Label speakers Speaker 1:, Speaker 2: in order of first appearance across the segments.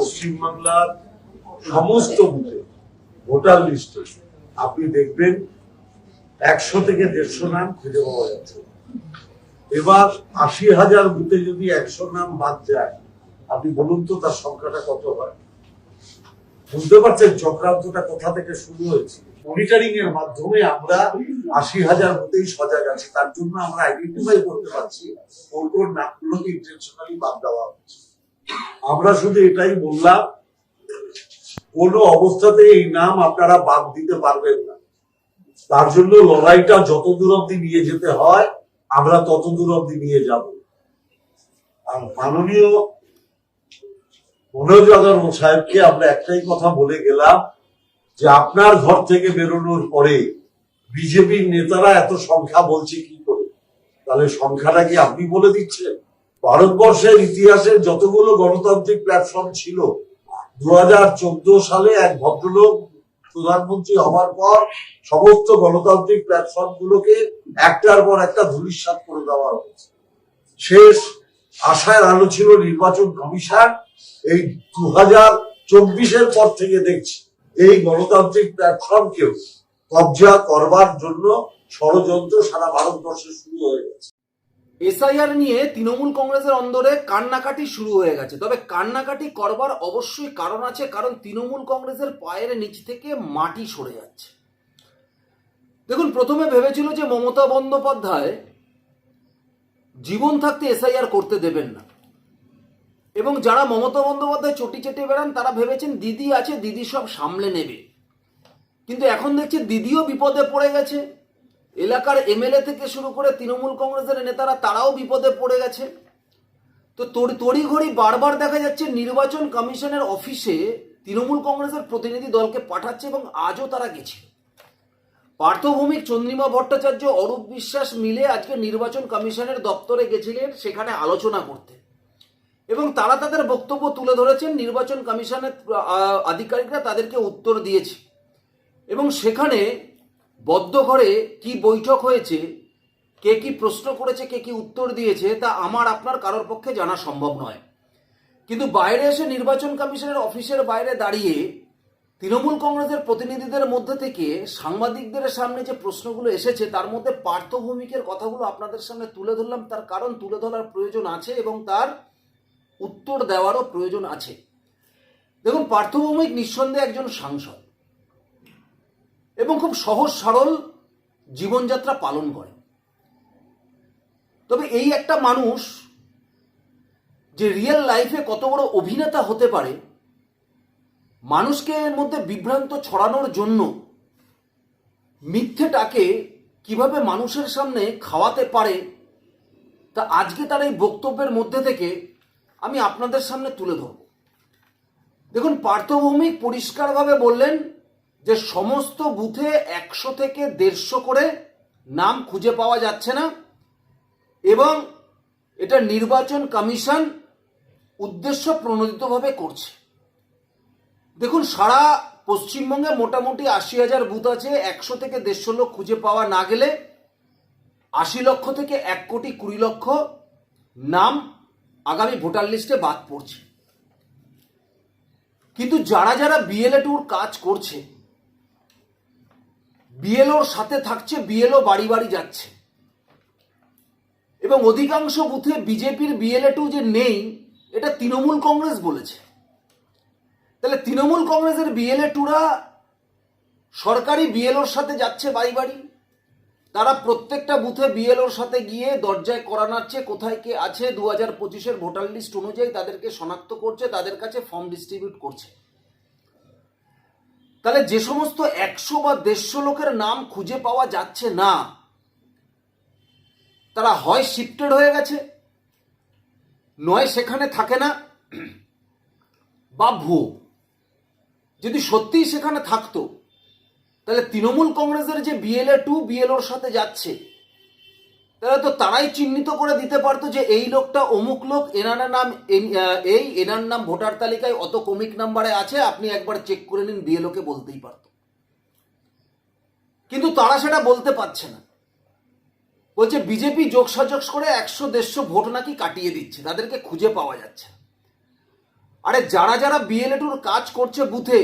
Speaker 1: পশ্চিমবাংলার সমস্ত বুথে ভোটার লিস্টে আপনি দেখবেন একশো থেকে দেড়শো নাম খুঁজে পাওয়া যাচ্ছে। এবার আশি হাজার বুথে যদি একশো নাম বাদ যায়, আপনি বলুন তো তার সংখ্যাটা কত হয়? বুঝতে পারছেন চক্রান্তটা কোথা থেকে শুরু হয়েছে? মনিটরিং এর মাধ্যমে আমরা আশি হাজার বুথেই সজাগ আছি। তার জন্য আমরা আইডেন্টিফাই করতে পারছি কোন কোন নামগুলোকে ইন্টেনশনালি বাদ দেওয়া হচ্ছে। আমরা শুধু এটাই বললাম, কোন অবস্থাতে এই নাম আপনারা বাদ দিতে পারবেন না। তার জন্য লড়াইটা যত দূর অব্দি নিয়ে যেতে হয়, আমরা তত দূর অব্দি নিয়ে যাব। আর মাননীয় মনোজ আগরওয়াল সাহেবকে আমরা একটাই কথা বলে গেলাম, যে আপনার ঘর থেকে বেরোনোর পরে বিজেপির নেতারা এত সংখ্যা বলছে কি করে? তাহলে সংখ্যাটা কি আপনি বলে দিচ্ছেন? ভারতবর্ষের ইতিহাসে যতগুলো গণতান্ত্রিক প্ল্যাটফর্ম ছিল, দুহাজার চোদ্দ সালে এক ভদ্রলোক প্রধানমন্ত্রী হওয়ার পর সমস্ত গণতান্ত্রিক প্ল্যাটফর্ম গুলোকে একটার পর একটা ধূলিসাৎ করে দেওয়া হয়েছে। শেষ আশায় আলো ছিল নির্বাচন কমিশন। এই দু হাজার চব্বিশের পর থেকে দেখছি এই গণতান্ত্রিক প্ল্যাটফর্মকেও কবজা করবার জন্য ষড়যন্ত্র সারা ভারতবর্ষে শুরু হয়ে গেছে।
Speaker 2: এসআইআর নিয়ে তৃণমূল কংগ্রেসের অন্দরে কান্নাকাটি শুরু হয়ে গেছে। তবে কান্নাকাটি করবার অবশ্যই কারণ আছে, কারণ তৃণমূল কংগ্রেসের পায়ের নিচ থেকে মাটি সরে যাচ্ছে। দেখুন, প্রথমে ভেবেছিল যে মমতা বন্দ্যোপাধ্যায় জীবন থাকতে এসআইআর করতে দেবেন না। এবং যারা মমতা বন্দ্যোপাধ্যায় চটি চেটে বেড়ান, তারা ভেবেছেন দিদি আছে, দিদি সব সামলে নেবে। কিন্তু এখন দেখছি দিদিও বিপদে পড়ে গেছে। এলাকার এমএলএ থেকে শুরু করে তৃণমূল কংগ্রেসের নেতারা, তারাও বিপদে পড়ে গেছে। তো তড়ি, তড়িঘড়ি বারবার দেখা যাচ্ছে নির্বাচন কমিশনের অফিসে তৃণমূল কংগ্রেসের প্রতিনিধি দলকে পাঠাচ্ছে এবং আজও তারা গেছে। পার্থভূমিক চন্দ্রিমা ভট্টাচার্য, অরূপ বিশ্বাস মিলে আজকে নির্বাচন কমিশনের দপ্তরে গেছিলেন সেখানে আলোচনা করতে। এবং তারা তাদের বক্তব্য তুলে ধরেছেন, নির্বাচন কমিশনের আধিকারিকরা তাদেরকে উত্তর দিয়েছে। এবং সেখানে বদ্ধ ঘরে কি বৈঠক হয়েছে, কে কি প্রশ্ন করেছে, কে কি উত্তর দিয়েছে, তা আমার, আপনার কারোর পক্ষে জানা সম্ভব নয়। কিন্তু বাইরে এসে নির্বাচন কমিশনের অফিসের বাইরে দাঁড়িয়ে তৃণমূল কংগ্রেসের প্রতিনিধিদের মধ্যে থেকে সাংবাদিকদের সামনে যে প্রশ্নগুলো এসেছে, তার মধ্যে পার্থভূমিকের কথাগুলো আপনাদের সামনে তুলে ধরলাম। তার কারণ তুলে ধরার প্রয়োজন আছে এবং তার উত্তর দেওয়ারও প্রয়োজন আছে। দেখুন, পার্থভৌমিক নিঃসন্দেহে একজন সাংসদ। এবং খুব সহজ সরল জীবনযাত্রা পালন করে। তবে এই একটা মানুষ যে রিয়েল লাইফে কত বড় অভিনেতা হতে পারে, মানুষকে এর মধ্যে বিভ্রান্ত ছড়ানোর জন্য মিথ্যেটাকে কীভাবে মানুষের সামনে খাওয়াতে পারে, তা আজকে তার এই বক্তব্যের মধ্যে থেকে আমি আপনাদের সামনে তুলে ধরব। দেখুন, পার্থভৌমিক পরিষ্কারভাবে বললেন যে সমস্ত বুথে একশো থেকে দেড়শো করে নাম খুঁজে পাওয়া যাচ্ছে না এবং এটা নির্বাচন কমিশন উদ্দেশ্য প্রণোদিতভাবে করছে। দেখুন, সারা পশ্চিমবঙ্গে মোটামুটি আশি হাজার বুথ আছে, একশো থেকে দেড়শো লোক খুঁজে পাওয়া না গেলে আশি লক্ষ থেকে এক কোটি কুড়ি লক্ষ নাম আগামী ভোটার লিস্টে বাদ পড়ছে। কিন্তু যারা যারা বিএলএ টুর কাজ করছে বিএলওর সাথে থাকছে, বিএলও বাড়ি বাড়ি যাচ্ছে। এবং অধিকাংশ বুথে বিজেপির বিএলএ টু যে নেই, এটা তৃণমূল কংগ্রেস বলেছে। তাহলে তৃণমূল কংগ্রেসের বিএলএ টুরা সরকারি বিএলওর সাথে যাচ্ছে বাড়ি বাড়ি? তারা প্রত্যেকটা বুথে বিএলওর সাথে গিয়ে দরজায় করানাচ্ছে কোথায় কে আছে, দু হাজার পঁচিশের ভোটার লিস্ট অনুযায়ী তাদেরকে শনাক্ত করছে, তাদের কাছে ফর্ম ডিস্ট্রিবিউট করছে। তাহলে যে সমস্ত একশো বা দেড়শো লোকের নাম খুঁজে পাওয়া যাচ্ছে না, তারা হয় শিফটেড হয়ে গেছে, নয় সেখানে থাকে না, বা ভুয়ো। যদি সত্যিই সেখানে থাকতো, তাহলে তৃণমূল কংগ্রেসের যে বিএলএ টু বিএলওর সাথে যাচ্ছে তাহলে তো তারাই চিহ্নিত করে দিতে পারতো যে এই লোকটা অমুক লোক, এনার নাম এই এনার নাম ভোটার তালিকায় অত কমিক নাম্বারে আছে, আপনি একবার চেক করে নিন বিএলওকে বলতেই পারতো। কিন্তু তারা সেটা বলতে পারছে না। বলছে, বিজেপি যোগসাজগ করে একশো দেড়শো ভোট নাকি কাটিয়ে দিচ্ছে, তাদেরকে খুঁজে পাওয়া যাচ্ছে আরে যারা যারা বিএলএটুর কাজ করছে বুথে,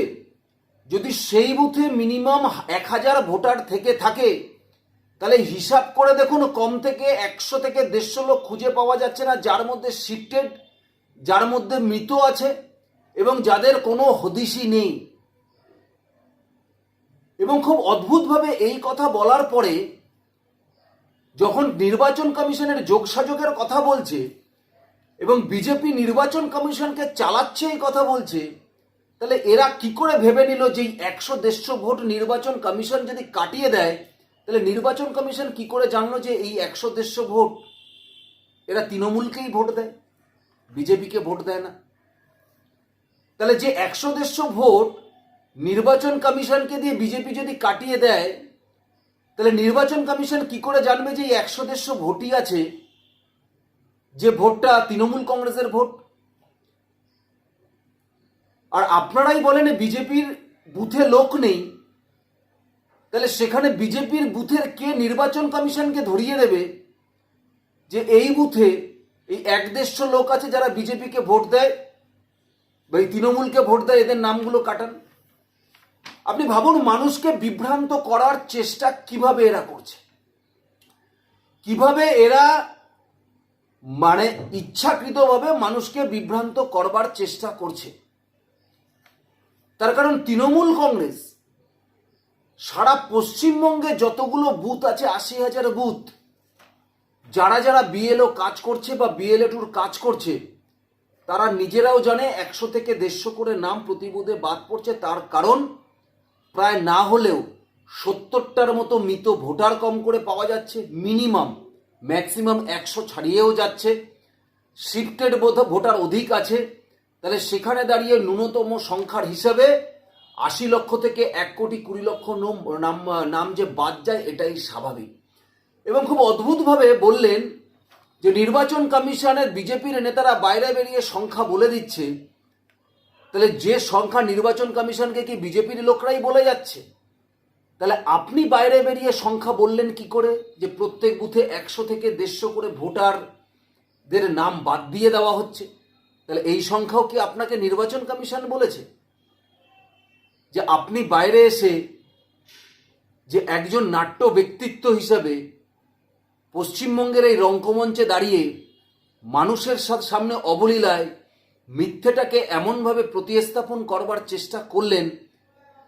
Speaker 2: যদি সেই বুথে মিনিমাম এক হাজার ভোটার থেকে থাকে তাহলে হিসাব করে দেখুন, কম থেকে একশো থেকে দেড়শো লোক খুঁজে পাওয়া যাচ্ছে না, যার মধ্যে শিফটেড যার মধ্যে মৃত আছে, এবং যাদের কোনো হদিশই নেই। এবং খুব অদ্ভুতভাবে এই কথা বলার পরে, যখন নির্বাচন কমিশনের যোগসাযোগের কথা বলছে, এবং বিজেপি নির্বাচন কমিশনকে চালাচ্ছে এই কথা বলছে, তাহলে এরা কি করে ভেবে নিল যে একশো দেড়শো ভোট নির্বাচন কমিশন যদি কাটিয়ে দেয় তাহলে নির্বাচন কমিশন কি করে জানলো যে এই একশো দেড়শো ভোট? এরা তৃণমূলকেই ভোট দেয়, বিজেপিকে ভোট দেয় না। তাহলে যে একশো দেড়শো ভোট নির্বাচন কমিশনকে দিয়ে বিজেপি যদি কাটিয়ে দেয়, তাহলে নির্বাচন কমিশন কি করে জানবে যে এই একশো দেড়শো ভোটই আছে, যে ভোটটা তৃণমূল কংগ্রেসের ভোট? আর আপনারাই বলেন বিজেপির বুথে লোক নেই তাহলে সেখানে বিজেপির বুথের কে নির্বাচন কমিশনকে ধরিয়ে দেবে? যে এই বুথে এই এক দেড়শো লোক আছে যারা বিজেপিকে ভোট দেয় বা এই তৃণমূলকে ভোট দেয়, এদের নামগুলো কাটান। আপনি ভাবুন, মানুষকে বিভ্রান্ত করার চেষ্টা কীভাবে এরা করছে? কীভাবে এরা মানে ইচ্ছাকৃতভাবে মানুষকে বিভ্রান্ত করবার চেষ্টা করছে? তার কারণ তৃণমূল কংগ্রেস সারা পশ্চিমবঙ্গে যতগুলো বুথ আছে, আশি হাজার বুথ, যারা যারা বিএলও কাজ করছে বা বিএলএ টুর কাজ করছে, তারা নিজেরাও জানে একশো থেকে দেড়শো করে নাম প্রতি বুথে বাদ পড়ছে। তার কারণ, প্রায় না হলেও সত্তরটার মতো মৃত ভোটার কম করে পাওয়া যাচ্ছে, মিনিমাম, ম্যাক্সিমাম একশো ছাড়িয়েও যাচ্ছে। শিফটেড বোধ ভোটার অধিক আছে। তাহলে সেখানে দাঁড়িয়ে ন্যূনতম সংখ্যার হিসাবে আশি লক্ষ থেকে এক কোটি কুড়ি লক্ষ নম- নাম যে বাদ যায়, এটাই স্বাভাবিক। এবং খুব অদ্ভুতভাবে বললেন যে নির্বাচন কমিশনের বিজেপির নেতারা বাইরে বেরিয়ে সংখ্যা বলে দিচ্ছে, তাহলে যে সংখ্যা নির্বাচন কমিশনকে কি বিজেপির লোকরাই বলে যাচ্ছে? তাহলে আপনি বাইরে বেরিয়ে সংখ্যা বললেন কি করে? যে প্রত্যেক বুথে একশো থেকে দেড়শো করে ভোটারদের নাম বাদ দিয়ে দেওয়া হচ্ছে। তাহলে এই সংখ্যাও কি আপনাকে নির্বাচন কমিশন বলেছে? যে আপনি বাইরে এসে যে একজন নাট্য ব্যক্তিত্ব হিসাবে পশ্চিমবঙ্গের এই রঙ্কমঞ্চে দাঁড়িয়ে মানুষের সামনে অবলীলায় মিথ্যেটাকে এমনভাবে প্রতিস্থাপন করবার চেষ্টা করলেন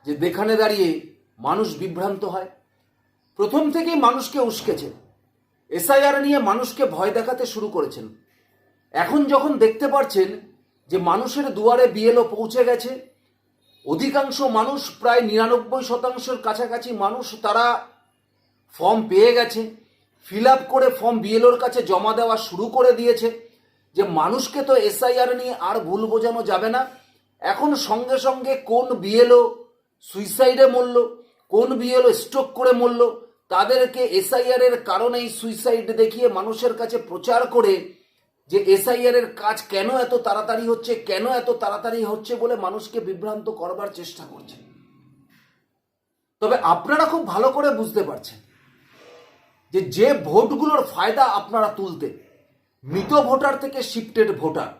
Speaker 2: যে যেখানে দাঁড়িয়ে মানুষ বিভ্রান্ত হয়। প্রথম থেকেই মানুষকে উস্কেছেন এসআইআর নিয়ে মানুষকে ভয় দেখাতে শুরু করেছেন। এখন যখন দেখতে পারছেন যে মানুষের দুয়ারে বিএলও পৌঁছে গেছে অধিকাংশ মানুষ প্রায় নিরানব্বই শতাংশের কাছাকাছি মানুষ তারা ফর্ম পেয়ে গেছে ফিল আপ করে ফর্ম বিএলওর কাছে জমা দেওয়া শুরু করে দিয়েছে, যে মানুষকে তো এসআইআর নিয়ে আর ভুল বোঝানো যাবে না। এখন সঙ্গে সঙ্গে কোন বিএলও সুইসাইডে মরল, কোন বিএলও স্ট্রোক করে মরল, তাদেরকে এসআইআর এর কারণেই সুইসাইড দেখিয়ে মানুষের কাছে প্রচার করে যে এসআইআর এর কাজ কেন এত তাড়াতাড়ি হচ্ছে, কেন এত তাড়াতাড়ি হচ্ছে বলে মানুষকে বিভ্রান্ত করবার চেষ্টা করছে? তবে আপনারা খুব ভালো করে বুঝতে পারছেন যে যে ভোটগুলোর ফায়দা আপনারা তুলতে, মৃত ভোটার থেকে শিফটেড ভোটার,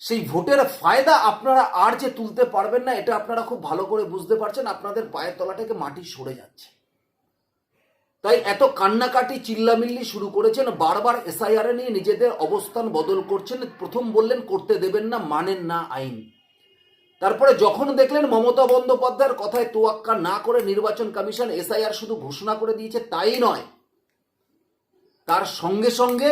Speaker 2: সেই ভোটের ফায়দা আপনারা আর যে তুলতে পারবেন না, এটা আপনারা খুব ভালো করে বুঝতে পারছেন, আপনাদের পায়ের তলা থেকে মাটি সরে যাচ্ছে। তাই এত কান্নাকাটি চিল্লামিল্লি শুরু করেছেন, বারবার এসআইআর নিয়ে নিজেদের অবস্থান বদল করছেন, প্রথম বললেন করতে দেবেন না, মানেন না আইন। তারপরে যখন দেখলেন মমতা বন্দ্যোপাধ্যায়ের কথায় তোয়াক্কা না করে নির্বাচন কমিশন এসআইআর শুধু ঘোষণা করে দিয়েছে, তাই নয়, তার সঙ্গে সঙ্গে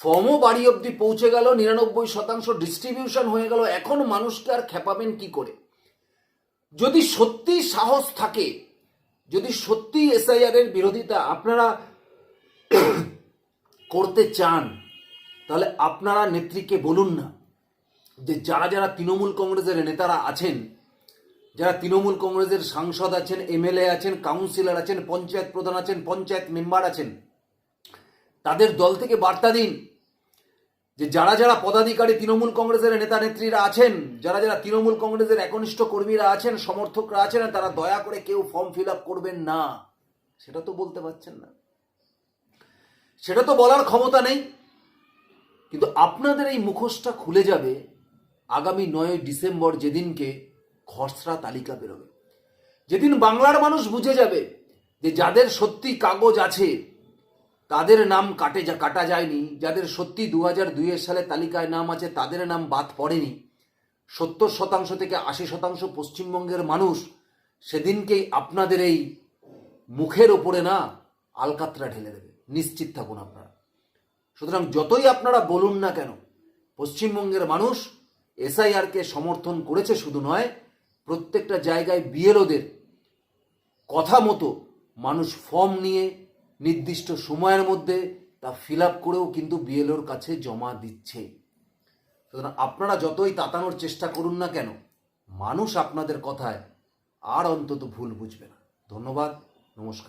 Speaker 2: ফর্মও বাড়ি অবধি পৌঁছে গেল, নিরানব্বই শতাংশ ডিস্ট্রিবিউশন হয়ে গেল, এখন মানুষকে আর খেপাবেন কি করে? যদি সত্যি সাহস থাকে যদি সত্যি এসআইআর এর বিরোধিতা আপনারা করতে চান, তাহলে আপনারা নেত্রীকে বলুন না যে যারা যারা তৃণমূল কংগ্রেসের নেতারা আছেন, যারা তৃণমূল কংগ্রেসের সাংসদ আছেন, এমএলএ আছেন, কাউন্সিলর আছেন, পঞ্চায়েত প্রধান আছেন, পঞ্চায়েত মেম্বার আছেন, তাদের দল থেকে বার্তা দিন। যে যারা যারা পদাধিকারী তৃণমূল কংগ্রেসের নেতা নেত্রীরা আছেন, যারা যারা তৃণমূল কংগ্রেসের একনিষ্ঠ কর্মীরা আছেন, সমর্থকরা আছেন, তারা দয়া করে কেউ ফর্ম ফিল আপ করবেন না। সেটা তো বলতে পারছেন না। সেটা তো বলার ক্ষমতা নেই। কিন্তু আপনাদের এই মুখোশটা খুলে যাবে আগামী নয় ডিসেম্বর যেদিনকে খসড়া তালিকা বেরোবে। যেদিন বাংলার মানুষ বুঝে যাবে যে যাদের সত্যি কাগজ আছে তাদের নাম কাটে যা কাটা যায়নি, যাদের সত্যি দু হাজার দুইয়ের সালে তালিকায় নাম আছে, তাদের নাম বাদ পড়েনি। সত্তর শতাংশ থেকে আশি শতাংশ পশ্চিমবঙ্গের মানুষ সেদিনকেই আপনাদের এই মুখের ওপরে না আলকাতরা ঢেলে দেবে। নিশ্চিত থাকুন আপনারা। সুতরাং যতই আপনারা বলুন না কেন, পশ্চিমবঙ্গের মানুষ এসআইআরকে সমর্থন করেছে শুধু নয়, প্রত্যেকটা জায়গায় বিএলওদের কথা মতো মানুষ ফর্ম নিয়ে নির্দিষ্ট সময়ের মধ্যে তা ফিল আপ করেও কিন্তু বিএলওর কাছে জমা দিচ্ছে। সুতরাং আপনারা যতই তাতানোর চেষ্টা করুন না কেন, মানুষ আপনাদের কথায় আর অন্তত ভুল বুঝবে না। ধন্যবাদ, নমস্কার।